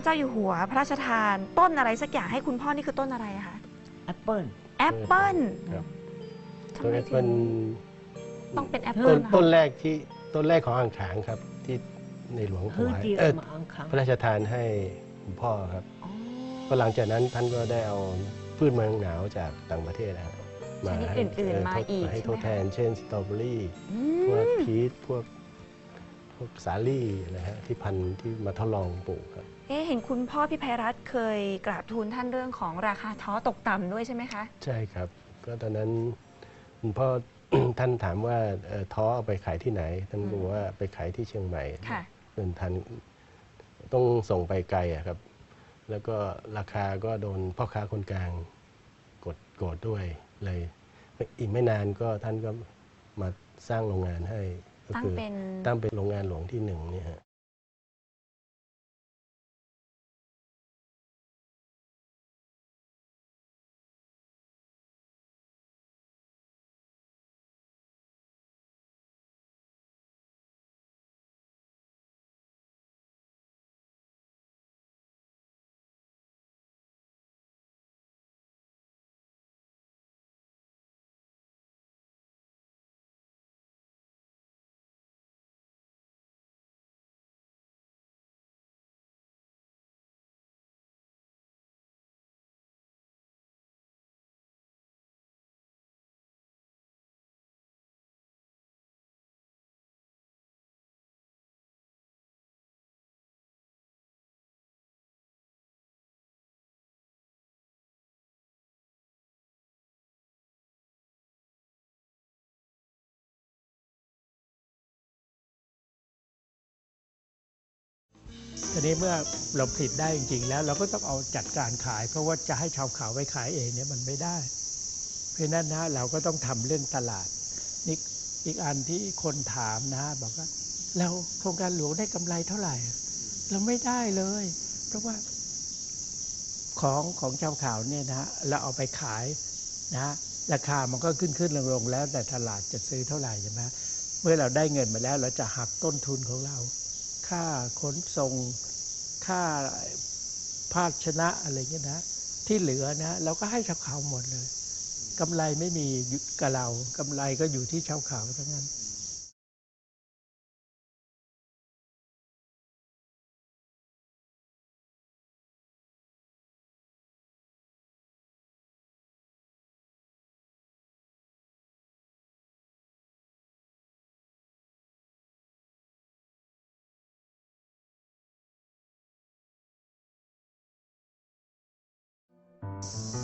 ระเจ้าอยู่หัว พระราชทานต้นอะไรสักอย่างให้คุณพ่อนี่คือต้นอะไรอะคะแอปเปิลแอปเปิ้ลครับทำต้นไมแอปถึเปิงลต้องเป็นแอปต้เปิ้นลคะต้นแรกที่ต้นแรกของอ่างขางครับ ที่ในหลวงถคือวายที่เออมาอังคังพระราชทานให้คุณพ่อครับอ๋อก็หลังจากนั้นท่านก็ได้เอาพืชเมืองหนาวจากต่างประเทศนะครับชนิดอื่นๆมาอีกให้ใช่ทไหมดแทน เช่นสตรอเบอรี่ อืพวกมพีชพวกพวกสาลี่นะฮะที่พันธุ์ที่มาทดลองปลูกครับ เอ๊ะเห็นคุณพ่อพี่ไพรัตน์เคยกราบทูลท่านเรื่องของราคาท้อตกต่ำด้วยใช่ไหมคะ ใช่ครับ ก็ตอนนั้นคุณพ่อ ท่านถามว่าเอ่อท้อเอาไปขายที่ไหน ท่านบอกว่าไปขายที่เชียงใหม่ค่ะ เดินทันต้องส่งไปไกลอะครับ แล้วก็ราคาก็โดนพ่อค้าคนกลางกดโกรธด้วยเลยอีกไม่นานก็ท่านก็มาสร้างโรงงานให้ก็ตั้งคือเป็น ตั้งเป็นโรงงานหลวงที่หนึ่งเนี่ยฮะ ทีนี้เมื่อเราผลิตได้จริง ๆ แล้ว เราก็ต้องเอาจัดการขาย เพราะว่าจะให้ชาวเขาไปขายเองเนี่ยมันไม่ได้ เพคือนั่นนะเราก็ต้องทำเรื่องตลาดนี่อีกอันที่คนถามนะบอกว่าเราโครงการหลวงได้กำไรเท่าไหร่ เราไม่ได้เลย เพราะว่าของของชาวเขาเนี่ยนะเราเอาไปขายนะราคามันก็ขึ้นขึ้นลงลงแล้วแต่ตลาดจะซื้อเท่าไหร่ใช่ไหมเมื่อเราได้เงินมาแล้วเราจะหักต้นทุนของเรา ค่าขนส่ง ค่าภาชนะอะไรเงี้ยนะ ที่เหลือนะเราก็ให้ชาวเขาหมดเลยกำไรไม่มีกับเรากำไรก็อยู่ที่ชาวเขาทั้งนั้น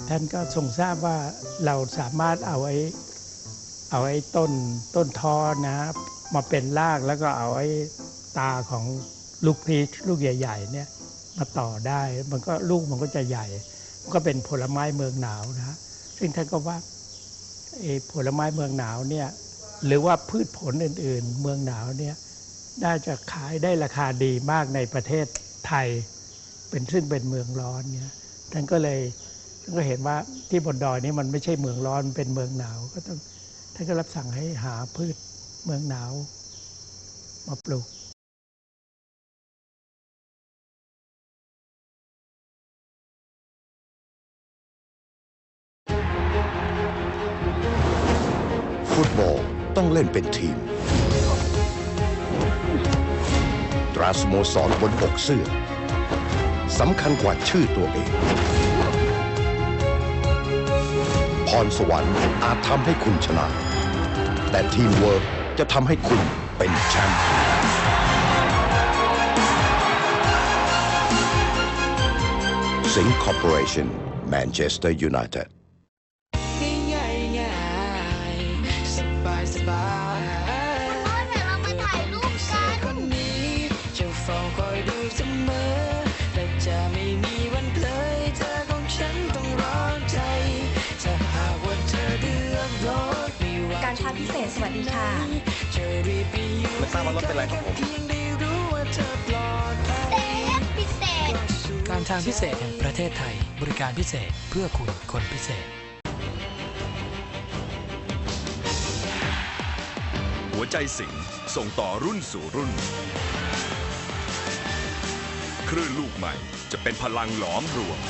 ท่านก็ทรงทราบว่าเราสามารถเอาไอ้เอาไอ้ต้นต้นทอนะ มาเป็นรากแล้วก็เอาไอ้ตาของลูกพีชลูกใหญ่ ๆ เนี่ยมาต่อได้มันก็ลูกมันก็จะใหญ่มันก็เป็นผลไม้เมืองหนาวนะ ซึ่งท่านก็ว่าไอ้ผลไม้เมืองหนาวเนี่ยหรือว่าพืชผลอื่น ๆ เมืองหนาวเนี่ยน่าจะขายได้ราคาดีมากในประเทศไทย เป็นซึ่งเป็นเมืองร้อนเนี่ยท่านก็เลย ก็เห็นว่าที่บนดอยนี้มันไม่ใช่เมืองร้อนเป็นเมืองหนาว ก็ต้องท่านก็รับสั่งให้หาพืชเมืองหนาว มาปลูกฟุตบอลต้องเล่นเป็นทีม ตราสโมสรบนอกเสื้อสำคัญกว่าชื่อตัวเอง พรสวรรค์อาจทำให้คุณชนะ แต่ทีมเวิร์กจะทำให้คุณเป็นแชมป์สิงคอร์ปอเรชั่นแมนเชสเตอร์ยูไนเต็ด ดีค่ะจะรีบไปอยู่ไม่ทราบว่ารถเป็นไรของผมเพียงได้รู้ว่าเธอปลอดภัยเซฟพิเศษ การทางพิเศษแห่งประเทศไทย บริการพิเศษเพื่อคุณคนพิเศษ หัวใจสิงห์ส่งต่อรุ่นสู่รุ่น คลื่นลูกใหม่จะเป็นพลังหลอมรวม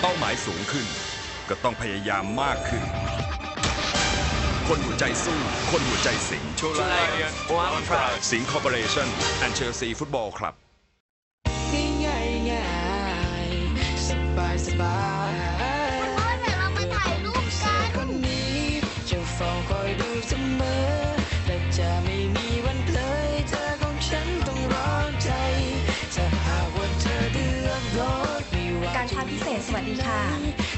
เป้าหมายสูงขึ้น ก็ต้องพยายามมากขึ้น คนหัวใจสู้ คนหัวใจสิงห์สิงห์คอร์ปอเรชั่นแอนเสวัสดีค่ะ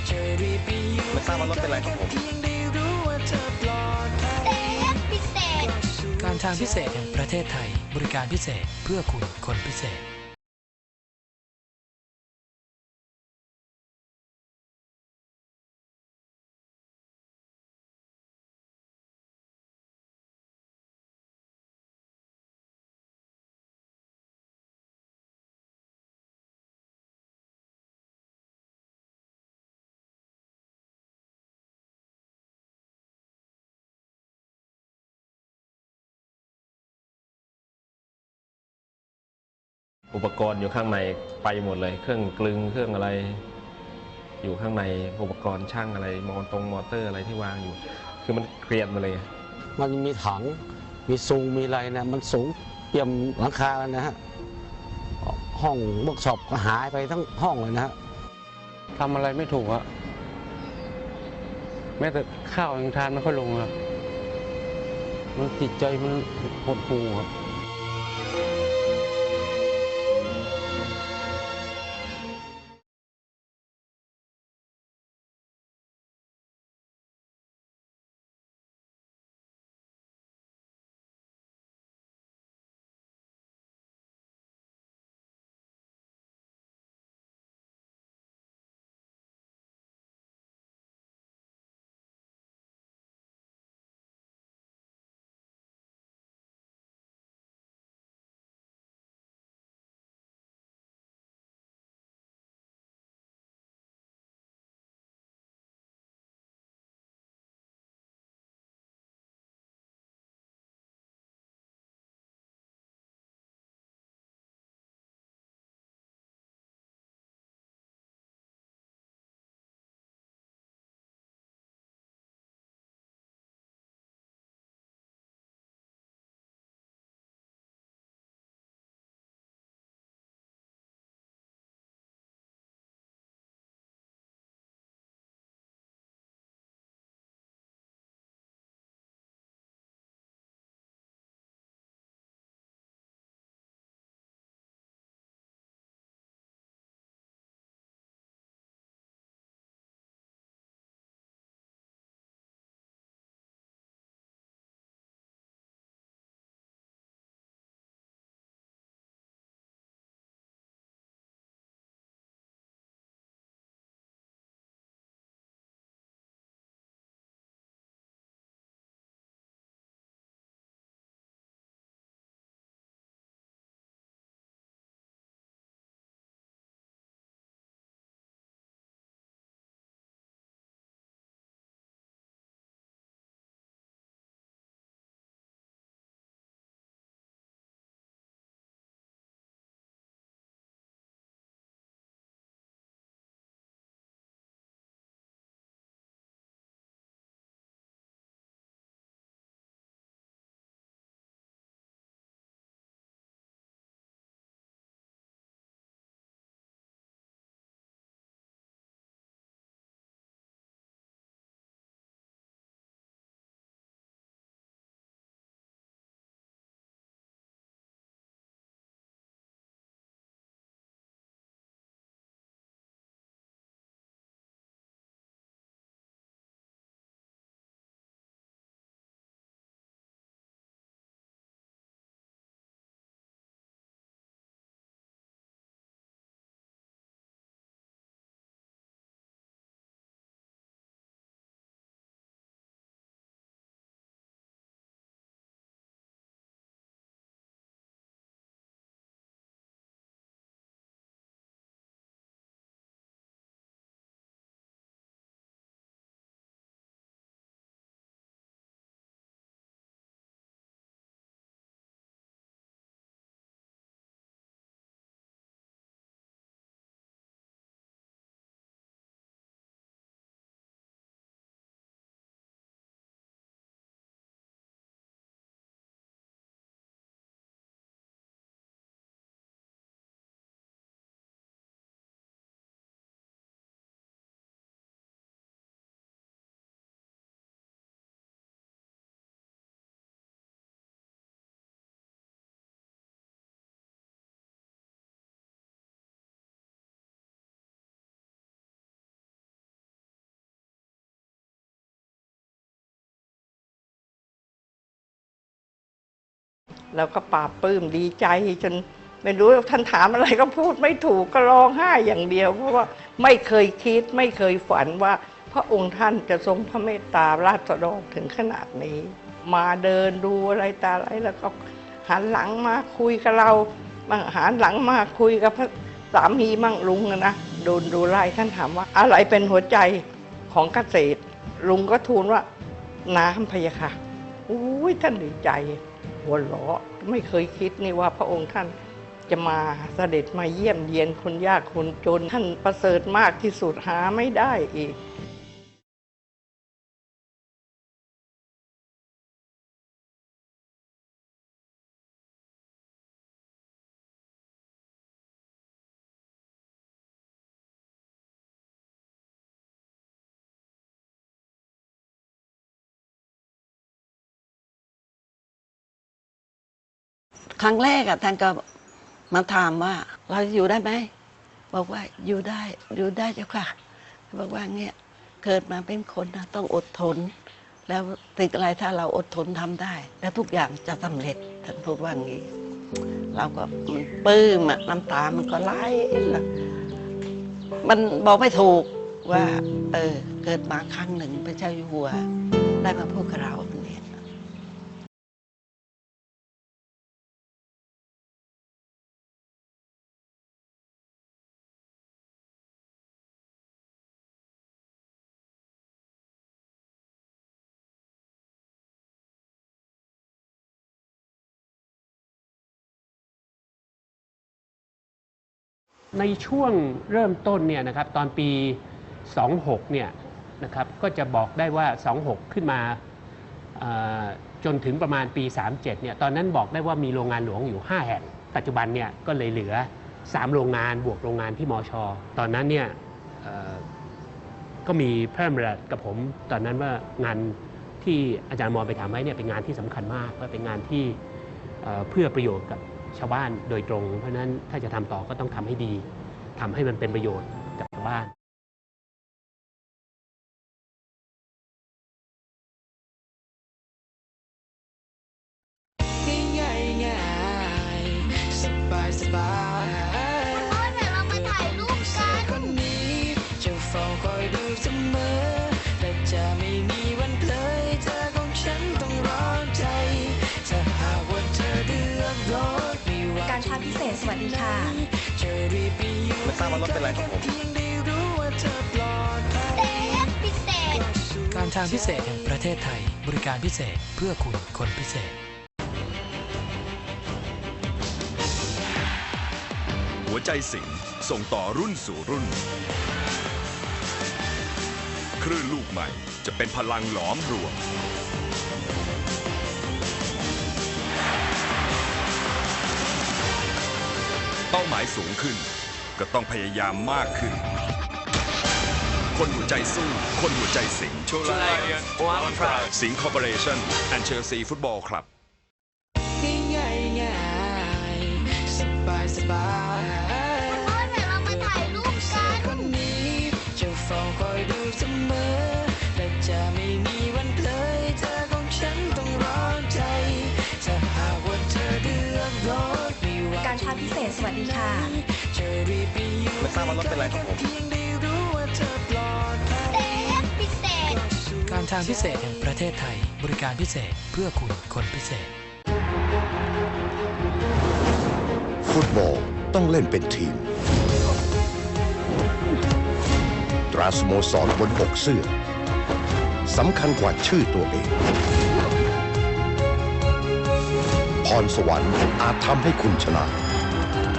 จะรีบไปอยู่ไม่ทราบว่ารถเป็นไรของผมเพียงได้รู้ว่าเธอปลอดภัยเซฟพิเศษการทางพิเศษแห่งประเทศไทย บริการพิเศษเพื่อคุณคนพิเศษ อุปกรณ์อยู่ข้างในไปหมดเลย เครื่องกลึงเครื่องอะไร อยู่ข้างในอุปกรณ์ช่างอะไร มอตรงมอเตอร์อะไรที่วางอยู่ คือมันเกลียดมาเลย มันมีถังมีซูงมีอะไรนะมันสูงเปี่ยมหลังคาแล้วนะฮะห้องเวิร์กช็อปก็หายไปทั้งห้องเลยนะฮะทำอะไรไม่ถูกอะแม้แต่ข้าวยังทานไม่ค่อยลงครับมันจิตใจมันหดหู่ครับ แล้วก็ปลาบปลื้มดีใจจนไม่รู้ท่านถามอะไรก็พูดไม่ถูกก็ร้องไห้อย่างเดียว เพราะว่าไม่เคยคิดไม่เคยฝันว่า พระองค์ท่านจะทรงพระเมตตาราษฎรถึงขนาดนี้ มาเดินดูอะไรตาอะไรแล้วก็หันหลังมาคุยกับเรามั่งหันหลังมาคุยกับพระสามีมั่งลุงนะโดนดูไล่ท่านถามว่า อะไรเป็นหัวใจของเกษตร ลุงก็ทูลว่าน้ำพยะค่ะอุ้ยท่านดีใจ หัวเราะไม่เคยคิดนี่ว่าพระองค์ท่านจะมาเสด็จมาเยี่ยมเยียนคนยากคนจนท่านประเสริฐมากที่สุดหาไม่ได้อีก ครั้งแรกอะท่านก็มาถามว่า เราอยู่ได้ไหมบอกว่าอยู่ได้อยู่ได้เจ้าค่ะ บอกว่าเนี่ยเกิดมาเป็นคนนะต้องอดทน แล้วสิ่งอะไรถ้าเราอดทนทำได้ แล้วทุกอย่างจะสำเร็จท่านพูดว่างี้ เราก็มันปลื้มน้ำตามันก็ไหลมันบอกไม่ถูกว่า เออ เกิดมาครั้งหนึ่งพระเจ้าอยู่หัว ได้มาพูดกับเรา ในช่วงเริ่มต้นเนี่ยนะครับตอนปี 26เนี่ยนะครับก็จะบอกได้ว่า 26 ขึ้นมาจนถึงประมาณปี 37เนี่ยตอนนั้นบอกได้ว่ามีโรงงานหลวงอยู่ 5 แห่ง ปัจจุบันเนี่ยก็เลยเหลือ 3 โรงงานบวกโรงงานที่มอชอตอนนั้นเนี่ยก็มีพระดำรัสกับผมตอนนั้นว่างานที่อาจารย์มอไปทำไว้เนี่ยเป็นงานที่สำคัญมากและเป็นงานที่เพื่อประโยชน์กับ ชาวบ้านโดยตรง เพราะฉะนั้นถ้าจะทำต่อก็ต้องทำให้ดีทำให้มันเป็นประโยชน์กับชาวบ้าน สวัสดีค่ะจะรีบไปอยู่ไม่ทราบว่ารถเป็นไรของผมเพียงได้รู้ว่าเธอปลอดภัยพิเศษ การทางพิเศษแห่งประเทศไทย บริการพิเศษเพื่อคุณคนพิเศษ หัวใจสิงห์ส่งต่อรุ่นสู่รุ่น คลื่นลูกใหม่จะเป็นพลังหลอมรวม เป้าหมายสูงขึ้น ก็ต้องพยายามมากขึ้น คนหัวใจสู้ คนหัวใจสิงห์สิงห์คอร์ปอเรชั่นแอนเชลซีฟุตบอลคลับง่ายง่ายสบายสบายเดี๋ยวเรามาถ่ายรูปกันคนนี้จะเฝ้าคอยดูเสมอ การชาพิเศษสวัสดีค่ะจะรีบไปอยู่ไม่ทราบว่ารถเป็นไรของผมเพียงได้รู้ว่าเธอปลอดภัยพิเศษ การทางพิเศษแห่งประเทศไทย บริการพิเศษเพื่อคุณคนพิเศษ ฟุตบอลต้องเล่นเป็นทีม ตราสโมสรบนปกเสื้อสำคัญกว่าชื่อตัวเองพ รสวรรค์อาจทำให้คุณชนะ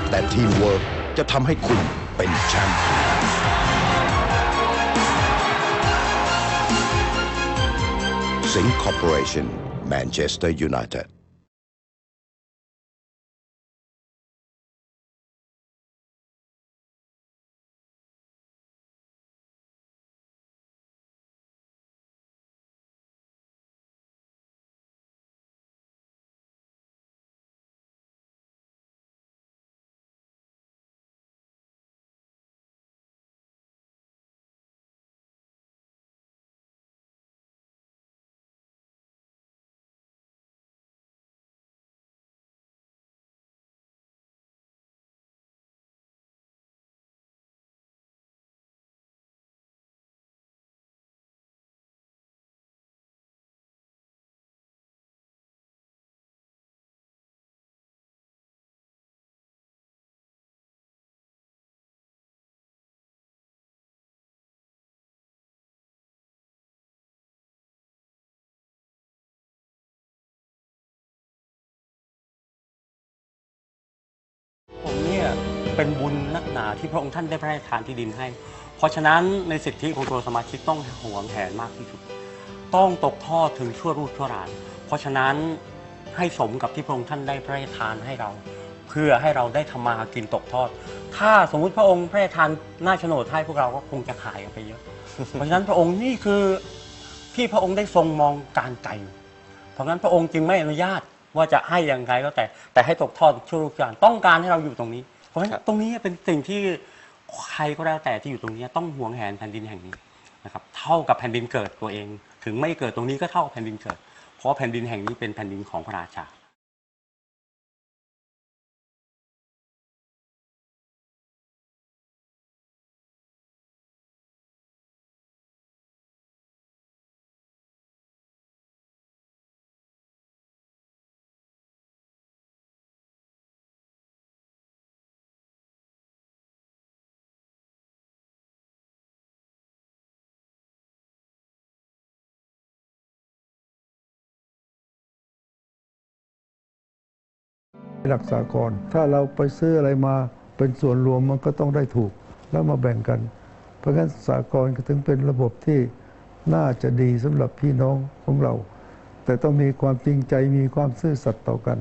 แต่ทีมเวิร์กจะทำให้คุณเป็นแชมป์สิงคอร์ปอเรชั่นแมนเชสเตอร์ยูไนเต็ด เป็นบุญนักหนาที่พระองค์ท่านได้พระราชทานที่ดินให้ เพราะฉะนั้นในสิทธิของตัวสมาชิกต้องหวงแหนมากที่สุด ต้องตกทอดถึงชั่วรูปชั่วหลาน เพราะฉะนั้นให้สมกับที่พระองค์ท่านได้พระราชทานให้เรา เพื่อให้เราได้ทำมาหากินตกทอด ถ้าสมมุติพระองค์พระราชทานหน้าโฉนดให้พวกเราก็คงจะขายกันไปเยอะ เพราะฉะนั้นพระองค์นี่คือที่พระองค์ได้ทรงมองการไกลเพราะงั้นพระองค์จึงไม่อนุญาตว่าจะให้อย่างไรก็แต่ แต่ให้ตกทอดชั่วลูกจานต้องการให้เราอยู่ตรงนี้ เพราะฉะนั้นตรงนี้เป็นสิ่งที่ใครก็แล้วแต่ที่อยู่ตรงนี้ต้องหวงแหนแผ่นดินแห่งนี้นะครับเท่ากับแผ่นดินเกิดตัวเอง ถึงไม่เกิดตรงนี้ก็เท่ากับแผ่นดินเกิด เพราะว่าแผ่นดินแห่งนี้เป็นแผ่นดินของพระราชา หลักสากลถ้าเราไปซื้ออะไรมาเป็นส่วนรวมมันก็ต้องได้ถูกแล้วมาแบ่งกัน เพราะงั้นสากลก็ถึงเป็นระบบที่น่าจะดีสำหรับพี่น้องของเรา แต่ต้องมีความจริงใจมีความซื่อสัตย์ต่อกัน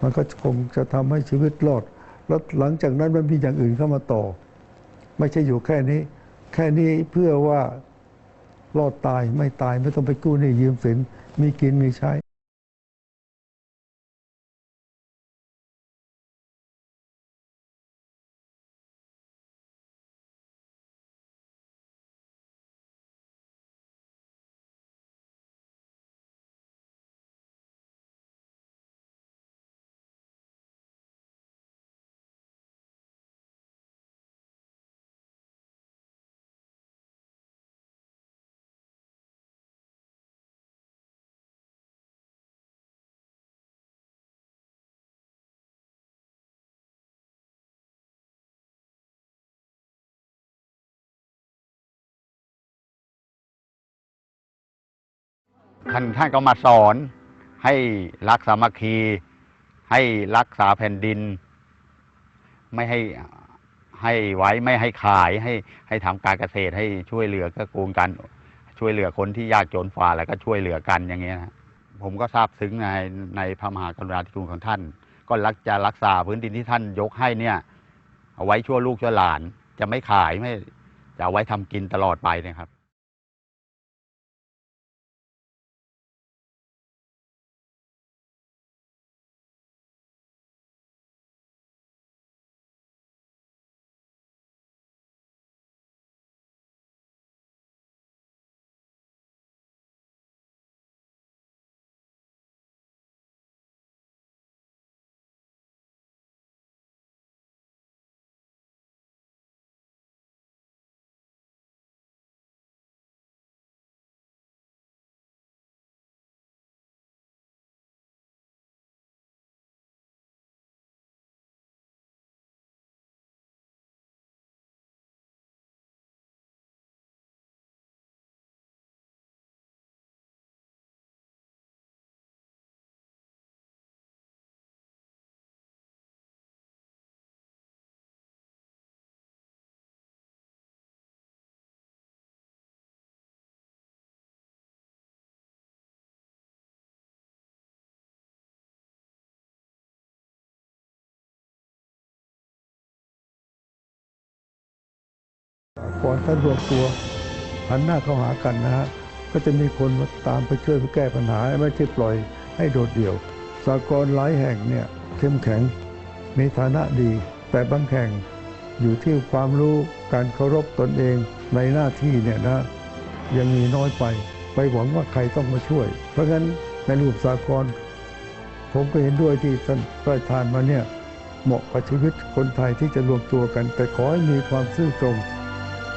มันก็คงจะทำให้ชีวิตรอด แล้วหลังจากนั้นมันมีอย่างอื่นเข้ามาต่อ ไม่ใช่อยู่แค่นี้ แค่นี้เพื่อว่ารอดตายไม่ตายไม่ต้องไปกู้หนี้ยืมสินมีกินมีใช้ ท่านท่านก็มาสอนให้รักสามัคคี ให้รักษาแผ่นดิน ไม่ให้ให้ไว้ไม่ให้ขายให้ให้ทำการเกษตรให้ช่วยเหลือก็กูลกันช่วยเหลือคนที่ยากจนฝ่าแล้วก็ช่วยเหลือกันอย่างเงี้ยนะผมก็ทราบซึ้งในในพระมหากรุณาธิคุณของท่าน ก็รักจะรักษาพื้นดินที่ท่านยกให้เนี่ย เอาไว้ชั่วลูกชั่วหลาน จะไม่ขายไม่จะเอาไว้ทำกินตลอดไปนะครับ ก่อนท่านรวมตัวหันหน้าเข้าหากันนะฮะก็จะมีคนมาตามไปช่วยไปแก้ปัญหาไม่ใช่ปล่อยให้โดดเดี่ยวสากลหลายแห่งเนี่ยเข้มแข็งมีฐานะดี แต่บางแห่งอยู่ที่ความรู้การเคารพตนเองในหน้าที่เนี่ยนะยังมีน้อยไป ไปหวังว่าใครต้องมาช่วย เพราะงั้นในรูปสากลผมก็เห็นด้วยที่ท่านประธานมาเนี่ยเหมาะกับชีวิตคนไทยที่จะรวมตัวกัน แต่ขอให้มีความซื่อตรง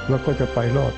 แล้วก็จะไปรอด